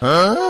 嗯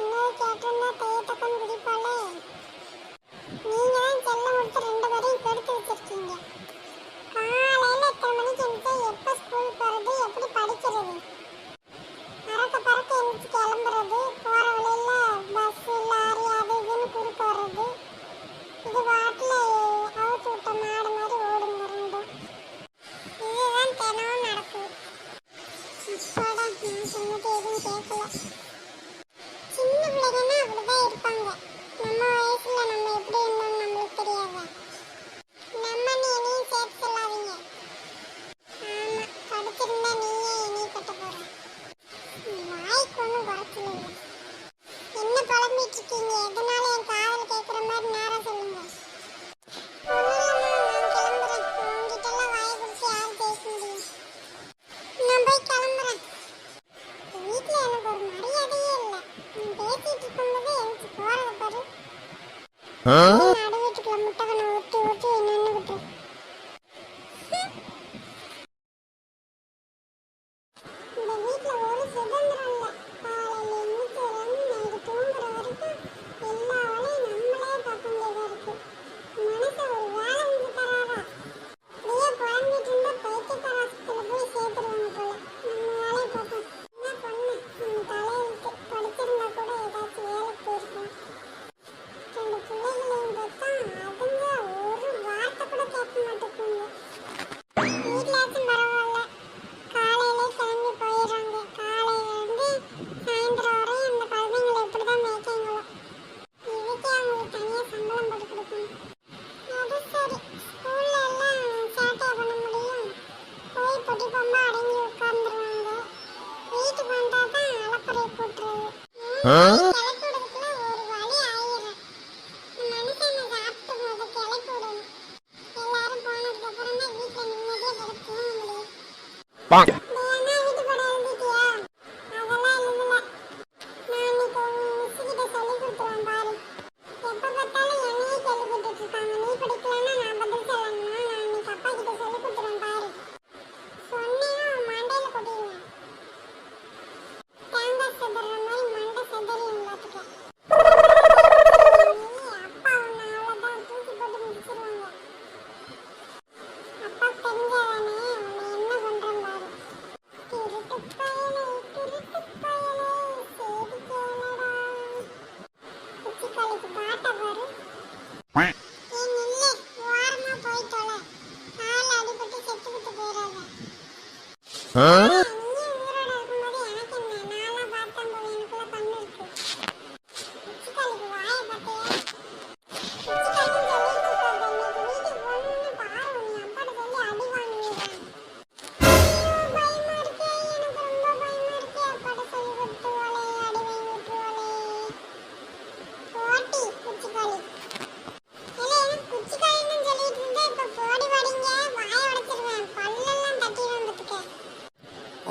嗯？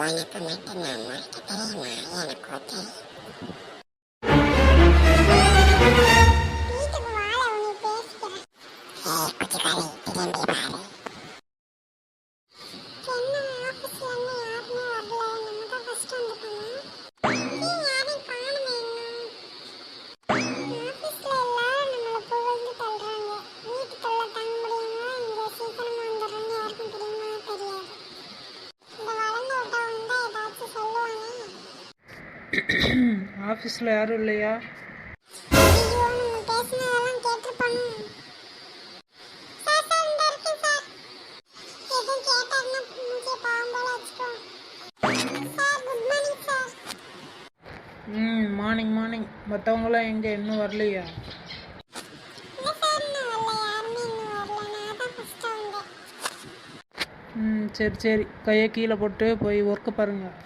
Твоя помощь нам может перейти на этот ஆஃபீஸில் யாரும் இல்லையா? ம் மார்னிங் மார்னிங் மற்றவங்களாம் எங்கே? இன்னும் வரலையா? ம் சரி சரி. கையை கீழே போட்டு போய் ஒர்க்கு பாருங்கள்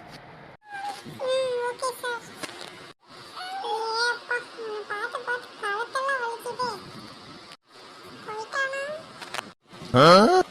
Huh?